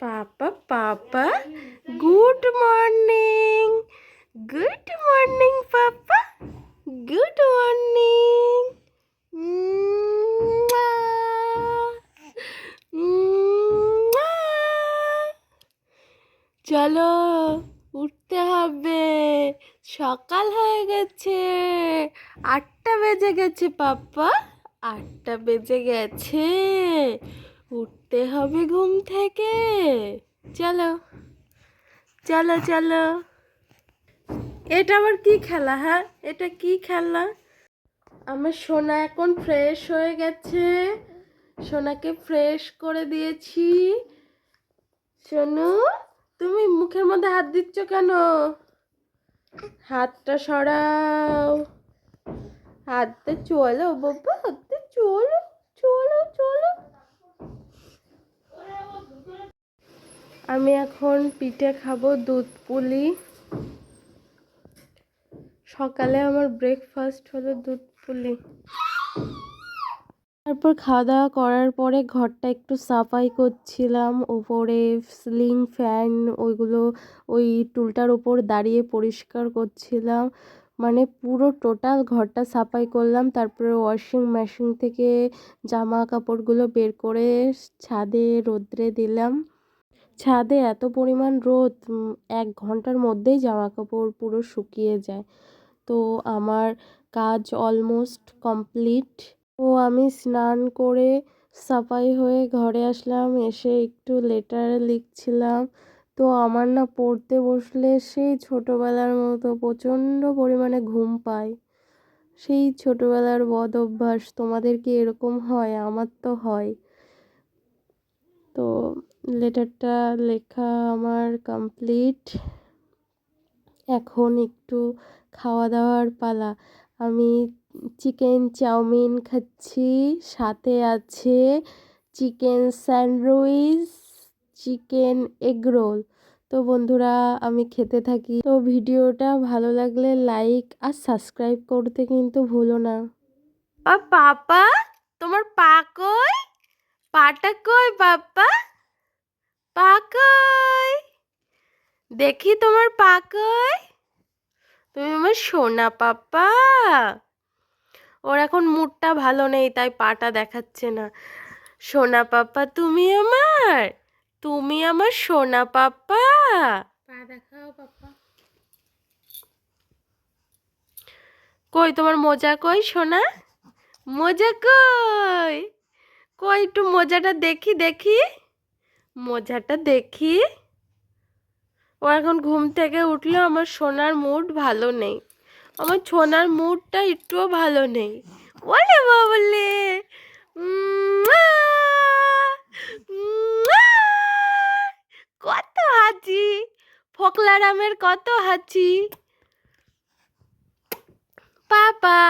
পাপা পাপা good morning good morning পাপা good morning চলো, উঠতে হবে। সকাল হয়ে গেছে। আটটা বেজে গেছে পাপ্পা আটটা বেজে গেছে। উঠতে হবে ঘুম থেকে। চলো চলো চলো। এটা আবার কি খেলা হ্যাঁ? এটা কি খেলা? আমার সোনা এখন ফ্রেশ হয়ে গেছে। সোনাকে ফ্রেশ করে দিয়েছি। সোনু, তুমি মুখের মধ্যে হাত দিচ্ছ কেন? হাতটা সরাও। হাতটা চলো, বাবা, হাতটা চলো চলো চলো আমি এখন পিঠে খাব দুধ পুলি। সকালে আমার ব্রেকফাস্ট হলো দুধ পুলি। তারপর খাওয়া দাওয়া করার পরে ঘরটা একটু সাফাই করছিলাম। ওপরে সিলিং ফ্যান ওইগুলো ওই টুলটার ওপর দাঁড়িয়ে পরিষ্কার করছিলাম। মানে পুরো টোটাল ঘরটা সাফাই করলাম। তারপরে ওয়াশিং মেশিন থেকে জামা কাপড়গুলো বের করে ছাদে রোদ্রে দিলাম। ছাদে এত পরিমাণ রোদ এক ঘণ্টার মধ্যেই জামা কাপড় পুরো শুকিয়ে যায়। তো আমার কাজ অলমোস্ট কমপ্লিট তো আমি স্নান করে সাফাই হয়ে ঘরে আসলাম, এসে একটু লেটার লিখছিলাম। তো আমার না পড়তে বসলে সেই ছোটোবেলার মতো প্রচণ্ড পরিমাণে ঘুম পায়। সেই ছোটোবেলার বদ অভ্যাস, তোমাদের কি এরকম হয়? আমার তো হয়। তো লেটারটা লেখা আমার কমপ্লিট। এখন একটু খাওয়া দাওয়ার পালা। আমি চিকেন চাউমিন খাচ্ছি, সাথে আছে chicken sandwich, chicken egg roll. তো বন্ধুরা, আমি খেতে থাকি। তো ভিডিওটা ভালো লাগলে লাইক আর সাবস্ক্রাইব করতে কিন্তু ভুলো না। আর পাপা, তোমার পা কই? পাটা কই পাপা? পা কই দেখি তোমার পা কই তুমি আমার সোনা পাপা। ওর এখন মুডটা ভালো নেই তাই পাটা দেখাচ্ছে না। সোনা পাপা তুমি আমার? তুমি আমার সোনা পাপা। পা দেখাও পাপা। কই তোমার মোজা কই সোনা? মোজা কই? কই একটু মোজাটা দেখি দেখি। মোজাটা দেখি। ও এখন ঘুম থেকে উঠল আমার সোনার মুড ভালো নেই। আমার সোনার মুডটা একটুও ভালো নেই। বলে বাবলে! কত হাঁচি! ফোকলা রামের কত হাঁচি! পাপা!